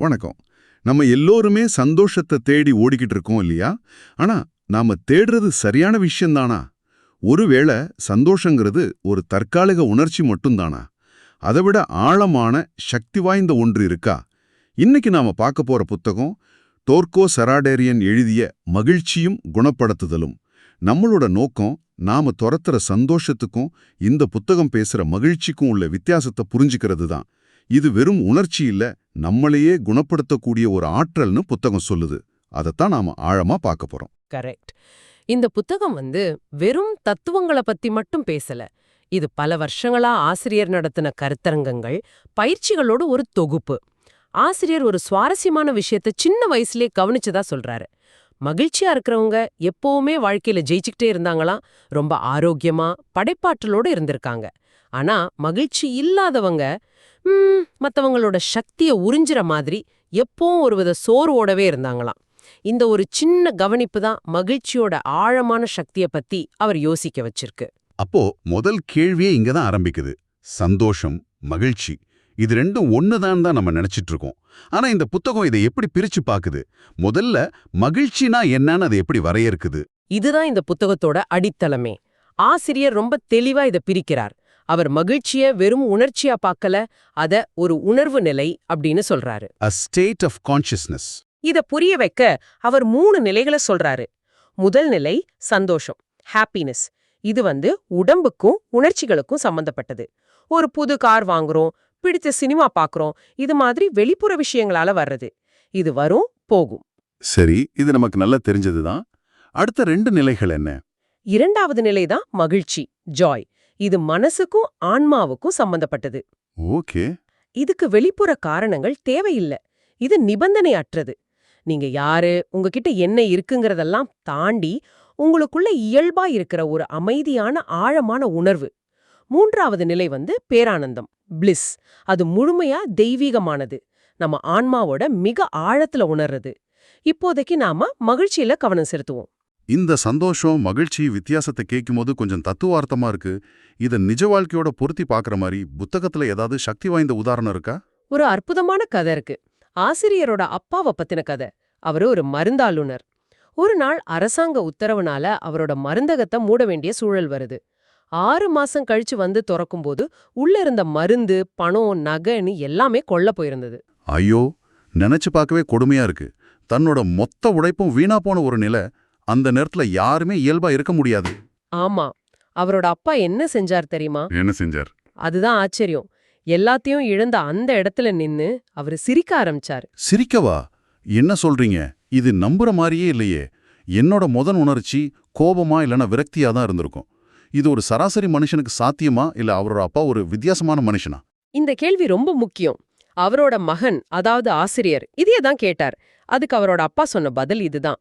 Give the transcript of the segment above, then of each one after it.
வணக்கம். நம்ம எல்லோருமே சந்தோஷத்தை தேடி ஓடிக்கிட்டு இருக்கோம் இல்லையா? ஆனா நாம தேடுறது சரியான விஷயம்தானா ஒருவேளை சந்தோஷங்கிறது ஒரு தற்காலிக உணர்ச்சி மட்டும்தானா அதை விட ஆழமான சக்தி வாய்ந்த ஒன்று இருக்கா? இன்னைக்கு நாம பார்க்க போற புத்தகம் டோர்கோ செராடேரியன் எழுதிய மகிழ்ச்சியும் குணப்படுத்துதலும். நம்மளோட நோக்கம் நாம துரத்துற சந்தோஷத்துக்கும் இந்த புத்தகம் பேசுற மகிழ்ச்சிக்கும் உள்ள வித்தியாசத்தை புரிஞ்சுக்கிறது தான் இது வெறும் உணர்ச்சி இல்ல நம்மளையே குணப்படுத்தக்கூடிய ஒரு ஆற்றல்னு புத்தகம் சொல்லுது. அதைத்தான் நாம ஆழமா பார்க்க போறோம். கரெக்ட். இந்த புத்தகம் வந்து வெறும் தத்துவங்களை பத்தி மட்டும் பேசல. இது பல வருஷங்களா ஆசிரியர் நடத்தின கருத்தரங்கங்கள் பயிற்சிகளோட ஒரு தொகுப்பு. ஆசிரியர் ஒரு சுவாரஸ்யமான விஷயத்த சின்ன வயசுலயே கவனிச்சதா சொல்றாரு. மகிழ்ச்சியா இருக்கிறவங்க எப்பவுமே வாழ்க்கையில ஜெயிச்சுக்கிட்டே இருந்தாங்களாம் ரொம்ப ஆரோக்கியமா படைப்பாற்றலோட இருந்திருக்காங்க. ஆனா மகிழ்ச்சி இல்லாதவங்க மத்தவங்களோட சக்திய உறிஞ்சுற மாதிரி எப்பவும் ஒருவித சோர்வோடவே இருந்தாங்களாம். இந்த ஒரு சின்ன கவனிப்பு தான் மகிழ்ச்சியோட ஆழமான சக்திய பத்தி அவர் யோசிக்க வச்சிருக்கு. அப்போ முதல் கேள்வியே இங்க தான் ஆரம்பிக்குது. சந்தோஷம் மகிழ்ச்சி இது ரெண்டும் ஒண்ணுதான் தான் நம்ம நினைச்சிட்டு இருக்கோம். ஆனா இந்த புத்தகம் இதை எப்படி பிரிச்சு பாக்குது? முதல்ல மகிழ்ச்சினா என்னன்னு அதை எப்படி வரையறுக்குது? இதுதான் இந்த புத்தகத்தோட அடித்தளமே. ஆசிரியர் ரொம்ப தெளிவா இத பிரிக்கிறார். அவர் மகிழ்ச்சிய வெறும் உணர்ச்சியா பார்க்கல அத ஒரு உணர்வு நிலை அப்படின்னு சொல்றாரு. ஸ்டேட் ஆஃப் கான்ஷியஸ்னஸ் இத புரிய வைக்க அவர் மூணு நிலைகளை சொல்றாரு. முதல் நிலை சந்தோஷம் ஹாப்பினஸ் இது வந்து உடம்புக்கும் உணர்ச்சிகளுக்கும் சம்பந்தப்பட்டது. ஒரு புது கார் வாங்குறோம் பிடிச்ச சினிமா பார்க்கறோம் இது மாதிரி வெளிப்புற விஷயங்களால வர்றது. இது வரும் போகும். சரி இது நமக்கு நல்லா தெரிஞ்சதுதான். அடுத்த ரெண்டு நிலைகள் என்ன? இரண்டாவது நிலை தான் மகிழ்ச்சி ஜாய் இது மனசுக்கும் ஆன்மாவுக்கும் சம்பந்தப்பட்டது. ஓகே. இதுக்கு வெளிப்புற காரணங்கள் தேவையில்ல. இது நிபந்தனையற்றது. நீங்க யாரு உங்ககிட்ட என்ன இருக்குங்கிறதெல்லாம் தாண்டி உங்களுக்குள்ள இயல்பா இருக்கிற ஒரு அமைதியான ஆழமான உணர்வு. மூன்றாவது நிலை வந்து பேரானந்தம் பிளிஸ் அது முழுமையா தெய்வீகமானது. நம்ம ஆன்மாவோட மிக ஆழத்துல உணர்றது. இப்போதைக்கு நாம மகிழ்ச்சியில கவனம் செலுத்துவோம். இந்த சந்தோஷம் மகிழ்ச்சி வித்தியாசத்தை கேட்கும்போது கொஞ்சம் தத்துவார்த்தமா இருக்கு. இத நிஜ வாழ்க்கையோட பொருத்தி பார்க்குற மாதிரி புத்தகத்துல ஏதாவது சக்தி வாய்ந்த உதாரணம் இருக்கா? ஒரு அற்புதமான கதை இருக்கு. ஆசிரியரோட அப்பாவை பத்தின கதை. அவரு ஒரு மருந்தாளுனர் ஒரு நாள் அரசாங்க உத்தரவுனால அவரோட மருந்தகத்தை மூட வேண்டிய சூழல் வருது. ஆறு மாசம் கழிச்சு வந்து திறக்கும்போது உள்ள இருந்த மருந்து பணம் நகைன்னு எல்லாமே கொள்ள போயிருந்தது. ஐயோ! நினைச்சு பார்க்கவே கொடுமையா இருக்கு. தன்னோட மொத்த உழைப்பும் வீணா போன ஒரு நிலை. அந்த நேரத்துல யாருமே இயல்பா இருக்க முடியாது. ஆமா. அவரோட அப்பா என்ன செஞ்சார் தெரியுமா? என்ன செஞ்சார்? அதுதான் ஆச்சரியம். எல்லாத்தையும் இழந்த அந்த இடத்துல நின்னு அவரு சிரிக்க ஆரம்பிச்சாரு. சிரிக்கவா? என்ன சொல்றீங்க? இது நம்புற மாதிரியே இல்லையே. என்னோட முதன் உணர்ச்சி கோபமா இல்லைன்னா விரக்தியா தான் இருந்திருக்கும். இது ஒரு சராசரி மனுஷனுக்கு சாத்தியமா? இல்ல அவரோட அப்பா ஒரு வித்தியாசமான மனுஷனா? இந்த கேள்வி ரொம்ப முக்கியம். அவரோட மகன் அதாவது ஆசிரியர் இதையே தான் கேட்டார். அதுக்கு அவரோட அப்பா சொன்ன பதில் இதுதான்.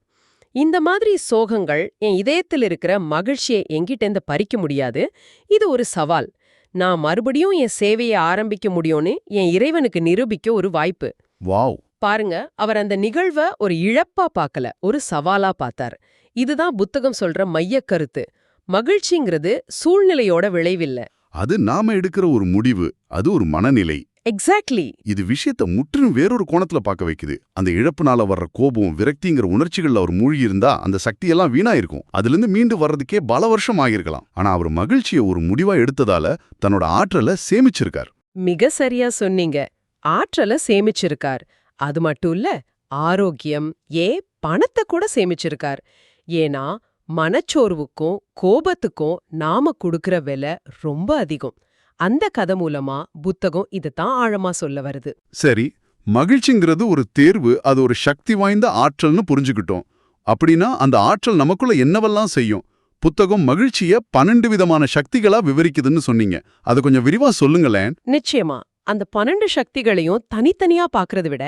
இந்த மாதிரி சோகங்கள் என் இதயத்தில் இருக்கிற மகிழ்ச்சியை எங்கிட்டேந்து பறிக்க முடியாது. இது ஒரு சவால். நான் மறுபடியும் என் சேவையை ஆரம்பிக்க முடியும்னு என் இறைவனுக்கு நிரூபிக்க ஒரு வாய்ப்பு. வாவ். பாருங்க அவர் அந்த நிகழ்வ ஒரு இழப்பா பார்க்கல ஒரு சவாலா பார்த்தார். இதுதான் புத்தகம் சொல்ற மையக் கருத்து. மகிழ்ச்சிங்கிறது சூழ்நிலையோட விளைவில்ல. அது நாம எடுக்கிற ஒரு முடிவு அது ஒரு மனநிலை. எக்ஸாக்ட்லி இது விஷயத்த முற்றிலும் வேறொரு கோணத்துல பார்க்க வைக்குது. அந்த இழப்புனால வர்ற கோபம் விரக்திங்கிற உணர்ச்சிகள்ல அவர் மூழ்கி இருந்தா அந்த சக்தியெல்லாம் வீணா இருக்கும் அதுல இருந்து மீண்டு வர்றதுக்கே பல வருஷம் ஆகியிருக்கலாம். ஆனா அவர் மகிழ்ச்சியை ஒரு முடிவா எடுத்ததால தன்னோட ஆற்றலை சேமிச்சிருக்கார். மிக சரியா சொன்னீங்க. ஆற்றல சேமிச்சிருக்கார். அது மட்டும் இல்ல ஆரோக்கியம் ஏ பணத்தை கூட சேமிச்சிருக்கார். ஏன்னா மனச்சோர்வுக்கும் கோபத்துக்கும் நாம கொடுக்கிற விலை ரொம்ப அதிகம். அந்த கதை மூலமா புத்தகம் இதுதான் ஆழமா சொல்ல வருது. சரி மகிழ்ச்சிங்கிறது ஒரு தேர்வு அது ஒரு சக்தி வாய்ந்த ஆற்றல்னு புரிஞ்சுக்கிட்டோம். அப்படின்னா அந்த ஆற்றல் நமக்குள்ள என்னவெல்லாம் செய்யும்? புத்தகம் மகிழ்ச்சிய பன்னெண்டு விதமான சக்திகளா விவரிக்குதுன்னு சொன்னீங்க. அது கொஞ்சம் விரிவா சொல்லுங்களேன். நிச்சயமா. அந்த பன்னெண்டு சக்திகளையும் தனித்தனியா பாக்குறத விட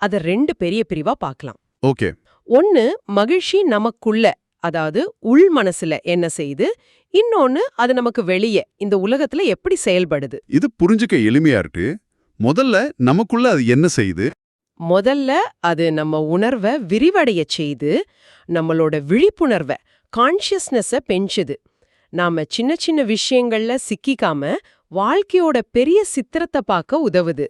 அத ரெண்டு பெரிய பிரிவா பார்க்கலாம் ஓகே. ஒன்னு மகிழ்ச்சி நமக்குள்ள அதாவது உள் மனசுல என்ன செய்யுது? இன்னொன்னு அது நமக்கு வெளியே இந்த உலகத்துல எப்படி செயல்படுது? இது புரிஞ்சுக்க எளிமையா இருக்கு. முதல்ல நமக்குள்ள அது என்ன செய்யுது? முதல்ல அது நம்ம உணர்வை விரிவடைய செய்து நம்மளோட விழிப்புணர்வை கான்ஷியஸ்னஸ பெஞ்சுது. நாம சின்ன சின்ன விஷயங்கள்ல சிக்கிக்காம வாழ்க்கையோட பெரிய சித்திரத்தை பார்க்க உதவுது.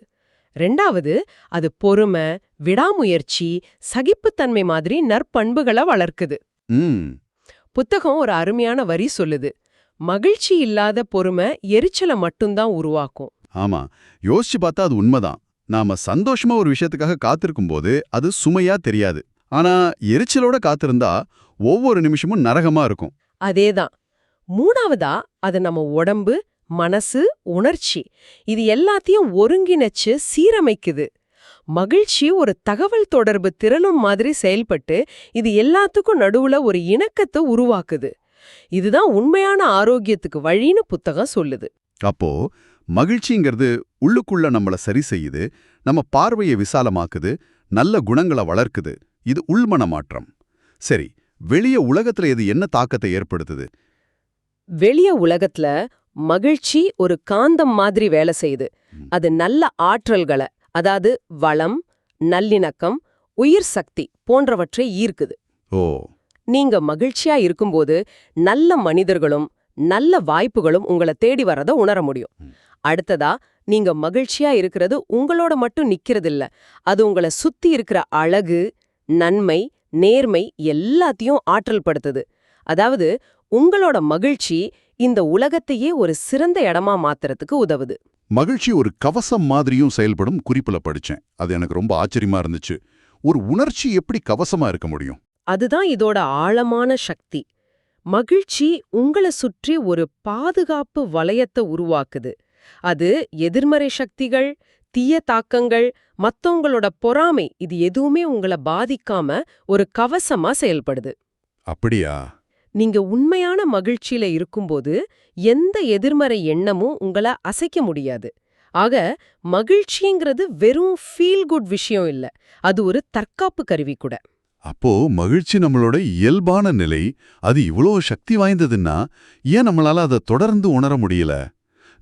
ரெண்டாவது அது பொறுமை விடாமுயற்சி சகிப்புத்தன்மை மாதிரி நற்பண்புகளை வளர்க்குது. புத்தகம் ஒரு அருமையான வரி சொல்லுது. மகிழ்ச்சி இல்லாத பொறுமை எரிச்சலை மட்டும்தான் உருவாக்கும். ஆமா யோசிச்சு பார்த்தா அது உண்மைதான். நாம சந்தோஷமா ஒரு விஷயத்துக்காக காத்திருக்கும் போது அது சுமையா தெரியாது. ஆனா எரிச்சலோட காத்திருந்தா ஒவ்வொரு நிமிஷமும் நரகமா இருக்கும். அதேதான். மூணாவதா அது நம்ம உடம்பு மனசு உணர்ச்சி. இது எல்லாத்தையும் ஒருங்கிணைச்சு சீரமைக்குது. மகிழ்ச்சி ஒரு தகவல் தொடர்பு திறனும் மாதிரி செயல்பட்டு இது எல்லாத்துக்கும் நடுவுல ஒரு இணக்கத்தை உருவாக்குது. இதுதான் உண்மையான ஆரோக்கியத்துக்கு வழின்னு புத்தகம் சொல்லுது. அப்போ மகிழ்ச்சிங்கிறது உள்ளுக்குள்ள நம்மள சரி செய்யுது நம்ம பார்வையை விசாலமாக்குது நல்ல குணங்களை வளர்க்குது இது உள்மன மாற்றம். சரி வெளிய உலகத்துல இது என்ன தாக்கத்தை ஏற்படுத்துது? வெளிய உலகத்துல மகிழ்ச்சி ஒரு காந்தம் மாதிரி வேலை செய்யுது. அது நல்ல ஆற்றல்களை அதாவது வளம் நல்லிணக்கம் உயிர் சக்தி போன்றவற்றை ஈர்க்குது. ஓ. நீங்க மகிழ்ச்சியா இருக்கும்போது நல்ல மனிதர்களும் நல்ல வாய்ப்புகளும் உங்களை தேடி வரத உணர முடியும். அடுத்ததா நீங்க மகிழ்ச்சியா இருக்கிறது உங்களோட மட்டும் நிக்கிறதில்ல. அது உங்களை சுத்தி இருக்கிற அழகு நன்மை நேர்மை எல்லாத்தையும் ஆற்றல் படுத்துது. அதாவது உங்களோட மகிழ்ச்சி இந்த உலகத்தையே ஒரு சிறந்த இடமா மாத்துறதுக்கு உதவுது. மகிழ்ச்சி ஒரு கவசம் மாதிரியும் செயல்படும் குறிப்புல படிச்சேன். அது எனக்கு ரொம்ப ஆச்சரியமா இருந்துச்சு. ஒரு உணர்ச்சி எப்படி கவசமா இருக்க முடியும்? அதுதான் இதோட ஆழமான சக்தி. மகிழ்ச்சி உங்கள சுற்றி ஒரு பாதுகாப்பு வளையத்தை உருவாக்குது. அது எதிர்மறை சக்திகள் தீய தாக்கங்கள் மத்தவங்களோட பொறாமை இது எதுவுமே உங்கள பாதிக்காம ஒரு கவசமா செயல்படுது. அப்படியா? நீங்க உண்மையான மகிழ்ச்சியில இருக்கும்போது எந்த எதிர்மறை எண்ணமும் உங்கள அசைக்க முடியாது. ஆக மகிழ்ச்சிங்கிறது வெறும் ஃபீல் குட் விஷயம் இல்ல. அது ஒரு தற்காப்பு கருவி கூட. அப்போ மகிழ்ச்சி நம்மளோட இயல்பான நிலை அது இவ்வளோ சக்தி வாய்ந்ததுன்னா ஏன் நம்மளால அதை தொடர்ந்து உணர முடியல?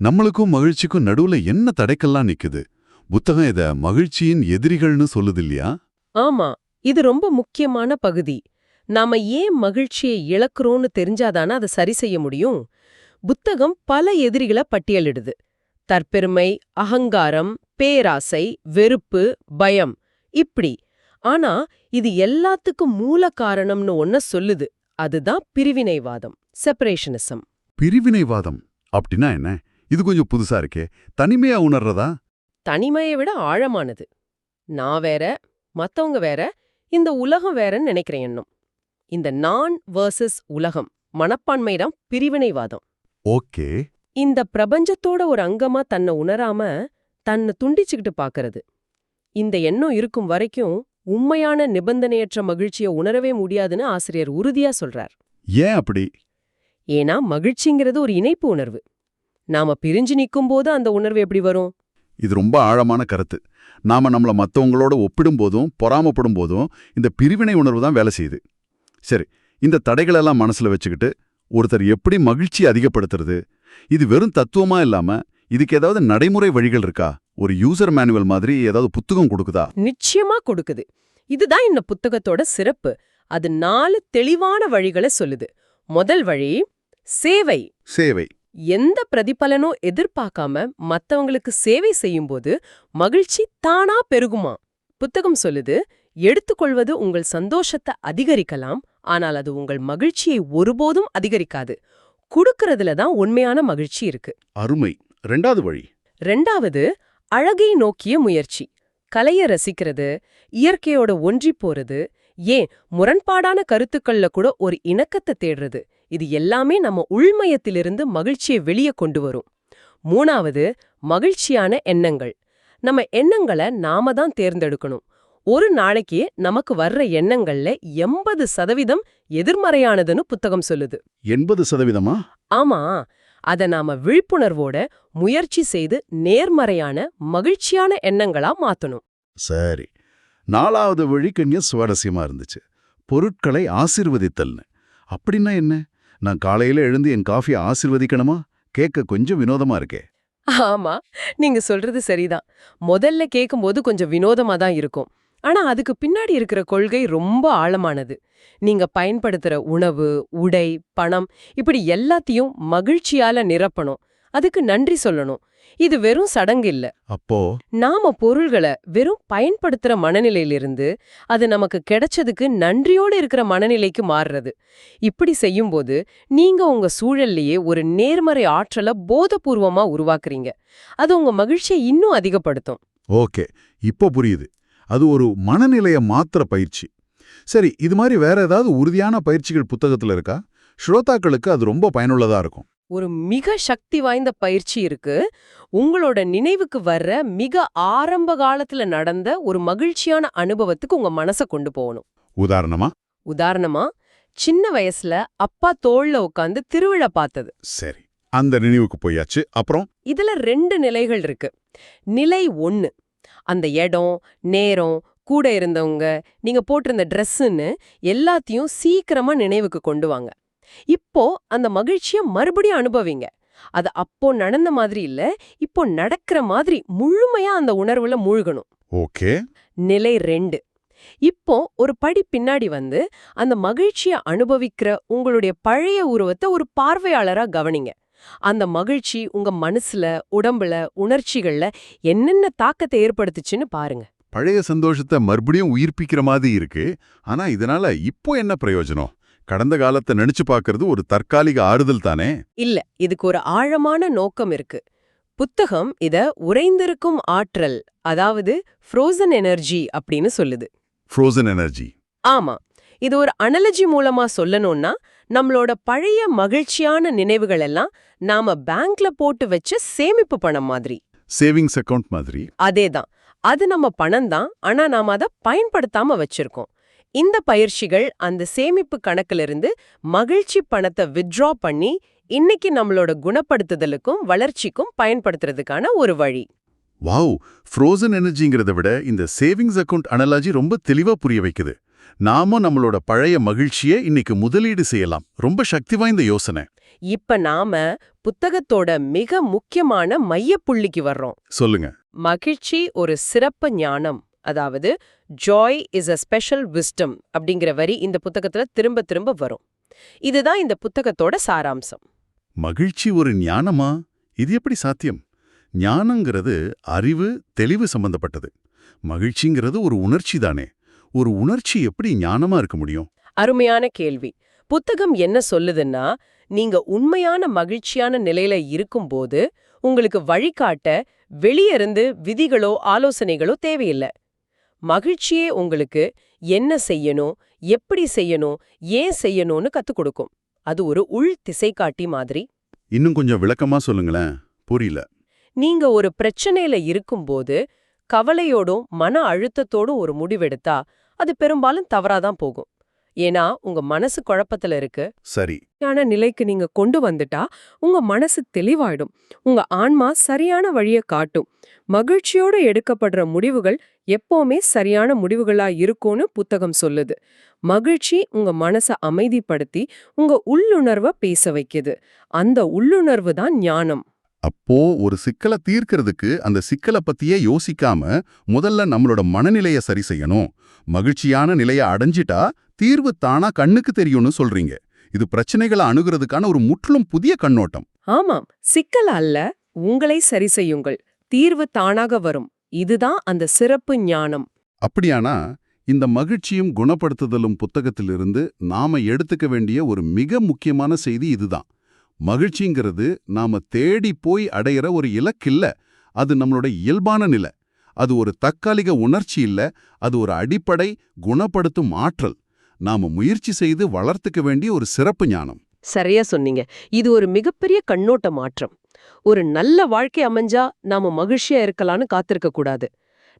நம்மளுக்கும் மகிழ்ச்சிக்கும் நடுவுல என்ன தடைக்கெல்லாம் நிக்குது? புத்தகம் இத மகிழ்ச்சியின் எதிரிகள்னு சொல்லுது இல்லையா? ஆமா இது ரொம்ப முக்கியமான பகுதி. நாம ஏன் மகிழ்ச்சியை இழக்கிறோம்னு தெரிஞ்சாதானே அதை சரி செய்ய முடியும்? புத்தகம் பல எதிரிகளை பட்டியலிடுது. தற்பெருமை அகங்காரம் பேராசை வெறுப்பு பயம் இப்படி. ஆனா இது எல்லாத்துக்கும் மூல காரணம்னு ஒன்ன சொல்லுது. அதுதான் பிரிவினைவாதம் செப்பரேஷனிசம் பிரிவினைவாதம் அப்படின்னா என்ன? இது கொஞ்சம் புதுசா இருக்கே. தனிமையா உணர்றதா? தனிமையை விட ஆழமானது. நான் வேற மத்தவங்க வேற இந்த உலகம் வேறன்னு நினைக்கிற எண்ணம். இந்த நான் வர்சஸ் உலகம் மனப்பான்மையிடம் பிரிவினைவாதம். ஓகே. இந்த பிரபஞ்சத்தோட ஒரு அங்கமா தன்னை உணராம தன்னை துண்டிச்சுக்கிட்டு பாக்குறது. இந்த எண்ணம் இருக்கும் வரைக்கும் உண்மையான நிபந்தனையற்ற மகிழ்ச்சியை உணரவே முடியாதுன்னு ஆசிரியர் உறுதியா சொல்றார். ஏன் அப்படி? ஏன்னா மகிழ்ச்சிங்கிறது ஒரு இணைப்பு உணர்வு. நாம பிரிஞ்சு நிக்கும்போது அந்த உணர்வு எப்படி வரும்? இது ரொம்ப ஆழமான கருத்து. நாம நம்மள மத்தவங்களோட ஒப்பிடும் போதும் பொறாமப்படும் போதும் இந்த பிரிவினை உணர்வு தான் வேலை செய்யுது. சரி இந்த தடைகளெல்லாம் மனசுல வச்சுக்கிட்டு ஒருத்தர் எப்படி மகிழ்ச்சி அதிகப்படுத்துறது? இது வெறும் தத்துவமா இல்லாம இதுக்கு ஏதாவது நடைமுறை வழிகள் இருக்கா? ஒரு யூசர் மேனுவல் மாதிரி ஏதாவது புத்தகம் கொடுக்குதா? நிச்சயமா கொடுக்குது. இதுதான் இந்த புத்தகத்தோட சிறப்பு. அது நாலு தெளிவான வழிகளை சொல்லுது. முதல் வழி சேவை. சேவை. எந்த பிரதிபலனும் எதிர்பார்க்காம மத்தவங்களுக்கு சேவை செய்யும்போது மகிழ்ச்சி தானா பெருகுமா? புத்தகம் சொல்லுது எடுத்துக்கொள்வது உங்கள் சந்தோஷத்தை அதிகரிக்கலாம் ஆனால் அது உங்கள் மகிழ்ச்சியை ஒருபோதும் அதிகரிக்காது. குடுக்கறதுல தான் உண்மையான மகிழ்ச்சி இருக்கு. அருமை. ரெண்டாவது வழி. ரெண்டாவது அழகை நோக்கிய முயற்சி. கலைய ரசிக்கிறது இயற்கையோட ஒன்றிப் போறது ஏன் முரண்பாடான கருத்துக்கள்ல கூட ஒரு இணக்கத்தை தேடுறது. இது எல்லாமே நம்ம உள்மயத்திலிருந்து மகிழ்ச்சியை வெளியே கொண்டு வரும். மூணாவது மகிழ்ச்சியான எண்ணங்கள். நம்ம எண்ணங்களை நாம தான் தேர்ந்தெடுக்கணும். ஒரு நாளைக்கு நமக்கு வர்ற எண்ணங்கள்ல எண்பது சதவீதம் எதிர்மறையானதுன்னு புத்தகம் சொல்லுது. எண்பது சதவீதமா? ஆமா. அத நாம விழிப்புணர்வோட முயற்சி செய்து நேர்மறையான மகிழ்ச்சியான எண்ணங்களா மாத்தணும். சரி. நாலாவது வழி கொஞ்சம் சுவாரஸ்யமா இருந்துச்சு. பொருட்களை ஆசிர்வதித்தல்னு. அப்படின்னா என்ன? நான் காலையில எழுந்து என் காஃபியை ஆசிர்வதிக்கணுமா? கேட்க கொஞ்சம் வினோதமா இருக்கே. ஆமா. நீங்க சொல்றது சரிதான். முதல்ல கேட்கும்போது கொஞ்சம் வினோதமா தான் இருக்கும். ஆனா அதுக்கு பின்னாடி இருக்கிற கொள்கை ரொம்ப ஆழமானது. நீங்க பயன்படுத்துற உணவு உடை பணம் இப்படி எல்லாத்தையும் மகிழ்ச்சியால நிரப்பணும். அதுக்கு நன்றி சொல்லணும். இது வெறும் சடங்கு இல்ல. அப்போ? நாம பொருள்களை வெறும் பயன்படுத்துற மனநிலையிலிருந்து அது நமக்கு கிடைச்சதுக்கு நன்றியோடு இருக்கிற மனநிலைக்கு மாறுறது. இப்படி செய்யும்போது நீங்க உங்க சூழல்லையே ஒரு நேர்மறை ஆற்றலை போதபூர்வமா உருவாக்குறீங்க. அது உங்க மகிழ்ச்சியை இன்னும் அதிகப்படுத்தும். ஓகே. இப்போ புரியுது. அது ஒரு மனநிலைய மாத்திர பயிற்சி. சரி இது மாதிரி வேற ஏதாவது உறுதியான பயிற்சிகள் புத்தகத்துல இருக்கா? ஸ்ரோதாக்களுக்கு அது ரொம்ப பயனுள்ளதா இருக்கும். ஒரு மிக சக்தி வாய்ந்த பயிற்சி இருக்கு. உங்களோட நினைவுக்கு வர்ற மிக ஆரம்ப காலத்துல நடந்த ஒரு மகிழ்ச்சியான அனுபவத்துக்கு உங்க மனசை கொண்டு போகணும். உதாரணமா? உதாரணமா சின்ன வயசுல அப்பா தோள்ல உட்காந்து திருவிழா பார்த்தது. சரி அந்த நினைவுக்கு போயாச்சு. அப்புறம்? இதுல ரெண்டு நிலைகள் இருக்கு. நிலை ஒன்னு அந்த இடம் நேரம் கூட இருந்தவங்க நீங்க போட்டிருந்த ட்ரெஸ்ஸுன்னு எல்லாத்தையும் சீக்கிரமா நினைவுக்கு கொண்டு வாங்க. இப்போ அந்த மகிழ்ச்சிய மறுபடியும் அனுபவிங்க. அது அப்போ நடந்த மாதிரி இல்ல இப்போ நடக்கிற மாதிரி முழுமையா அந்த உணர்வுல மூழ்கணும். ஓகே. நிலை ரெண்டு. இப்போ ஒரு படி பின்னாடி வந்து அந்த மகிழ்ச்சியை அனுபவிக்கிற உங்களுடைய பழைய உருவத்தை ஒரு பார்வையாளரா கவனிங்க. அந்த மகிழ்ச்சி உங்க மனசுல உடம்புல உணர்ச்சிகள்ல என்னென்ன தாக்கத்தை ஏற்படுத்துச்சுன்னு பாருங்க. பழைய சந்தோஷத்தை மறுபடியும் உயிர்ப்பிக்கிற மாதிரி இருக்கு. ஆனா இதனால இப்போ என்ன பிரயோஜனம்? கடந்த காலத்தை நினைச்சு பார்க்கிறது ஒரு தற்காலிக ஆறுதல் தானே? இல்ல இதுக்கு ஒரு ஆழமான நோக்கம் இருக்கு. புத்தகம் இத உறைந்திருக்கும் ஆற்றல் அதாவது ஃப்ரோசன் எனர்ஜி அப்படின்னு சொல்லுது. ஃப்ரோசன் எனர்ஜி ஆமா. இது ஒரு அனலஜி மூலமா சொல்லணும்னா நம்மளோட பழைய மகிழ்ச்சியான நினைவுகள் எல்லாம் நாம பேங்க்ல போட்டு வச்ச சேமிப்பு பணம் மாதிரி. சேவிங்ஸ் அக்கவுண்ட் மாதிரி. அதேதான். அது நம்ம பணம் தான். ஆனா நாம அதை பயன்படுத்தாம வச்சிருக்கோம். இந்த பயிற்சிகள் அந்த சேமிப்பு கணக்கிலிருந்து மகிழ்ச்சி பணத்தை வித்ட்ரா பண்ணி இன்னைக்கு நம்மளோட குணப்படுத்துதலுக்கும் வளர்ச்சிக்கும் பயன்படுத்துறதுக்கான ஒரு வழி. வாவ்! ஃப்ரோசன் எனர்ஜிங்கிறத விட இந்த சேவிங்ஸ் அக்கவுண்ட் அனலாஜி ரொம்ப தெளிவா புரிய வைக்குது. நாம நம்மளோட பழைய மகிழ்ச்சியை இன்னைக்கு முதலீடு செய்யலாம். ரொம்ப சக்தி வாய்ந்த யோசனை. இப்ப நாம புத்தகத்தோட மிக முக்கியமான மையப்புள்ளிக்கு வர்றோம். சொல்லுங்க. மகிழ்ச்சி ஒரு சிறப்பு ஞானம். அதாவது joy is a special wisdom அப்படிங்கிற வரி இந்த புத்தகத்துல திரும்ப திரும்ப வரும். இதுதான் இந்த புத்தகத்தோட சாராம்சம். மகிழ்ச்சி ஒரு ஞானமா? இது எப்படி சாத்தியம்? ஞானங்கிறது அறிவு தெளிவு சம்பந்தப்பட்டது. மகிழ்ச்சிங்கிறது ஒரு உணர்ச்சி தானே. ஒரு உணர்ச்சி எப்படி ஞானமா இருக்க முடியும்? அருமையான கேள்வி. புத்தகம் என்ன சொல்லுதுன்னா நீங்க உண்மையான மகிழ்ச்சியான நிலையில இருக்கும்போது உங்களுக்கு வழிகாட்ட வெளியிருந்து விதிகளோ ஆலோசனைகளோ தேவையில்லை. மகிழ்ச்சியே உங்களுக்கு என்ன செய்யணும் எப்படி செய்யணும் ஏன் செய்யணும்னு கத்துக் கொடுக்கும். அது ஒரு உள் திசைகாட்டி மாதிரி. இன்னும் கொஞ்சம் விளக்கமா சொல்லுங்களேன். புரியல. நீங்க ஒரு பிரச்சனையில இருக்கும்போது கவலையோடும் மன அழுத்தத்தோடும் ஒரு முடிவெடுத்தா அது பெரும்பாலும் தவறாதான் போகும். ஏன்னா உங்க மனசு குழப்பத்துல இருக்கு. சரி. சரியான நிலைக்கு நீங்க கொண்டு வந்துட்டா உங்க மனசு தெளிவாயிடும். உங்க ஆன்மா சரியான வழிய காட்டும். மகிழ்ச்சியோட எடுக்கப்படுற முடிவுகள் எப்பவுமே சரியான முடிவுகளா இருக்கும்னு புத்தகம் சொல்லுது. மகிழ்ச்சி உங்க மனச அமைதிப்படுத்தி உங்க உள்ளுணர்வை பேச வைக்குது. அந்த உள்ளுணர்வு தான் ஞானம். அப்போ ஒரு சிக்கலை தீர்க்கறதுக்கு அந்த சிக்கலை பத்தியே யோசிக்காம முதல்ல நம்மளோட மனநிலைய சரி செய்யணும். மகிழ்ச்சியான நிலைய அடைஞ்சிட்டா தீர்வு தானா கண்ணுக்கு தெரியும்னு சொல்றீங்க. இது பிரச்சனைகளை அணுகிறதுக்கான ஒரு முற்றிலும் புதிய கண்ணோட்டம். ஆமாம். சிக்கல் அல்ல உங்களை சரி செய்யுங்கள். தீர்வு தானாக வரும். இதுதான் அந்த சிறப்பு ஞானம். அப்படியானா இந்த மகிழ்ச்சியும் குணப்படுத்துதலும் புத்தகத்திலிருந்து நாம எடுத்துக்க வேண்டிய ஒரு மிக முக்கியமான செய்தி இதுதான். மகிழ்ச்சிங்கிறது நாம தேடி போய் அடையிற ஒரு இலக்கில்ல. அது நம்மளோட இயல்பான நிலை. அது ஒரு தற்காலிக உணர்ச்சி இல்ல. அது ஒரு அடிப்படை குணப்படுத்தும் ஆற்றல். நாம முயற்சி செய்து வளர்த்துக்க வேண்டிய ஒரு சிறப்பு ஞானம். சரியா சொன்னீங்க. இது ஒரு மிகப்பெரிய கண்ணோட்ட மாற்றம். ஒரு நல்ல வாழ்க்கை அமைஞ்சா நாம மகிழ்ச்சியா இருக்கலாம்னு காத்திருக்க கூடாது.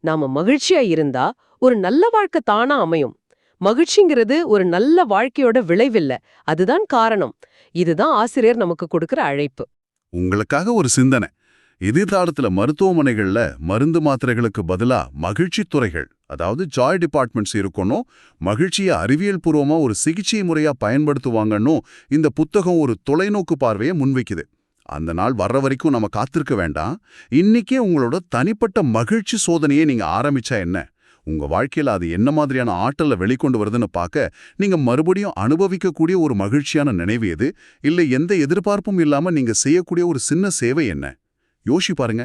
நாம மகிழ்ச்சியா இருந்தா ஒரு நல்ல வாழ்க்கை தானா அமையும். மகிழ்ச்சிங்கிறது ஒரு நல்ல வாழ்க்கையோட விளைவில்ல. அதுதான் காரணம். இதுதான் ஆசிரியர் நமக்கு கொடுக்கிற அழைப்பு. உங்களுக்காக ஒரு சிந்தனை. எதிர்காலத்துல மருத்துவமனைகள்ல மருந்து மாத்திரைகளுக்கு பதிலா மகிழ்ச்சி துறைகள் அதாவது ஜாய் டிபார்ட்மெண்ட்ஸ் இருக்கணும் மகிழ்ச்சியை அறிவியல் பூர்வமா ஒரு சிகிச்சை முறையா பயன்படுத்துவாங்கன்னு இந்த புத்தகம் ஒரு தொலைநோக்கு பார்வையை முன்வைக்குது. அந்த நாள் வர்ற வரைக்கும் நம்ம காத்திருக்க வேண்டாம். இன்னைக்கே உங்களோட தனிப்பட்ட மகிழ்ச்சி சோதனையை நீங்க ஆரம்பிச்சா என்ன? உங்க வாழ்க்கையில அது என்ன மாதிரியான ஆற்றலை வெளிக்கொண்டு வருதுன்னு பார்க்க நீங்க மறுபடியும் அனுபவிக்கக்கூடிய ஒரு மகிழ்ச்சியான நினைவு எது? இல்லை எந்த எதிர்பார்ப்பும் இல்லாம நீங்க செய்யக்கூடிய ஒரு சின்ன சேவை என்ன? யோசி பாருங்க.